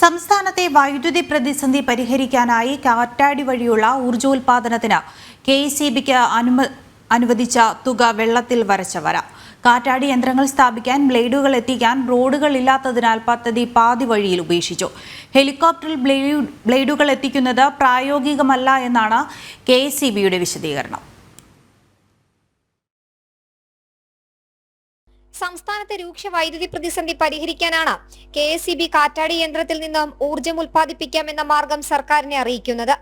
സംസ്ഥാനത്തെ വൈദ്യുതി പ്രതിസന്ധി പരിഹരിക്കാനായി കാറ്റാടി വഴിയുള്ള ഊർജോൽപാദനത്തിന് കെ സി ബിക്ക് അനുവദിച്ച തുക വെള്ളത്തിൽ വരച്ച വര. കാറ്റാടി യന്ത്രങ്ങൾ സ്ഥാപിക്കാൻ ബ്ലേഡുകൾ എത്തിക്കാൻ റോഡുകൾ ഇല്ലാത്തതിനാൽ പദ്ധതി പാതി വഴിയിൽ ഉപേക്ഷിച്ചു. ഹെലികോപ്റ്ററിൽ ബ്ലേഡു- ബ്ലേഡുകൾ എത്തിക്കുന്നത് പ്രായോഗികമല്ല എന്നാണ് കെ വിശദീകരണം. സംസ്ഥാനത്തെ രൂക്ഷ വൈദ്യുതി പ്രതിസന്ധി പരിഹരിക്കാനാണ് കെ എസ് കാറ്റാടി യന്ത്രത്തിൽ നിന്നും ഊർജം ഉൽപ്പാദിപ്പിക്കാമെന്ന മാർഗം സർക്കാരിനെ അറിയിക്കുന്നത്.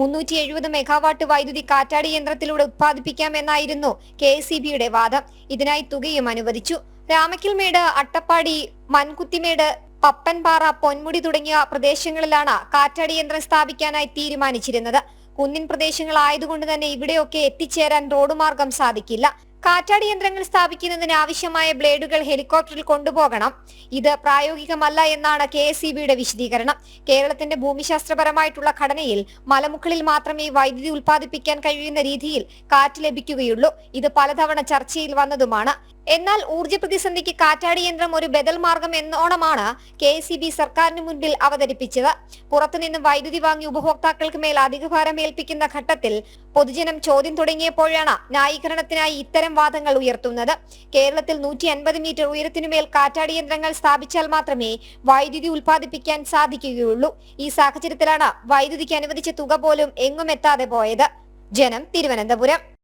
മുന്നൂറ്റി എഴുപത് മെഗാവാട്ട് വൈദ്യുതി കാറ്റാടി യന്ത്രത്തിലൂടെ ഉത്പാദിപ്പിക്കാമെന്നായിരുന്നു കെ എസ് വാദം. ഇതിനായി തുകയും അനുവദിച്ചു. രാമക്കിൽമേട് അട്ടപ്പാടി മൻകുത്തിമേട് പപ്പൻപാറ പൊന്മുടി തുടങ്ങിയ പ്രദേശങ്ങളിലാണ് കാറ്റാടി യന്ത്രം സ്ഥാപിക്കാനായി തീരുമാനിച്ചിരുന്നത്. കുന്നിൻ പ്രദേശങ്ങളായതുകൊണ്ട് തന്നെ ഇവിടെയൊക്കെ എത്തിച്ചേരാൻ റോഡ് മാർഗം സാധിക്കില്ല. കാറ്റാടി യന്ത്രങ്ങൾ സ്ഥാപിക്കുന്നതിന് ആവശ്യമായ ബ്ലേഡുകൾ ഹെലികോപ്റ്ററിൽ കൊണ്ടുപോകണം. ഇത് പ്രായോഗികമല്ല എന്നാണ് കെ എസ് വിശദീകരണം. കേരളത്തിന്റെ ഭൂമിശാസ്ത്രപരമായിട്ടുള്ള ഘടനയിൽ മലമുകളിൽ മാത്രമേ വൈദ്യുതി ഉൽപ്പാദിപ്പിക്കാൻ കഴിയുന്ന രീതിയിൽ കാറ്റ് ലഭിക്കുകയുള്ളൂ. ഇത് പലതവണ ചർച്ചയിൽ വന്നതുമാണ്. എന്നാൽ ഊർജ പ്രതിസന്ധിക്ക് കാറ്റാടി യന്ത്രം ഒരു ബദൽ മാർഗം എന്നോണമാണ് കെ എസ് സർക്കാരിന് മുൻപിൽ അവതരിപ്പിച്ചത്. പുറത്തുനിന്നും വൈദ്യുതി വാങ്ങി ഉപഭോക്താക്കൾക്ക് മേൽ അധികഭാരം ഏൽപ്പിക്കുന്ന ഘട്ടത്തിൽ പൊതുജനം ചോദ്യം തുടങ്ങിയപ്പോഴാണ് ന്യായീകരണത്തിനായി ഇത്തരം വാദങ്ങൾ ഉയർത്തുന്നത്. കേരളത്തിൽ നൂറ്റി അൻപത് മീറ്റർ ഉയരത്തിനുമേൽ കാറ്റാടി യന്ത്രങ്ങൾ സ്ഥാപിച്ചാൽ മാത്രമേ വൈദ്യുതി ഉൽപ്പാദിപ്പിക്കാൻ സാധിക്കുകയുള്ളൂ. ഈ സാഹചര്യത്തിലാണ് വൈദ്യുതിക്ക് അനുവദിച്ച തുക പോലും എങ്ങുമെത്താതെ പോയത്. ജനം തിരുവനന്തപുരം.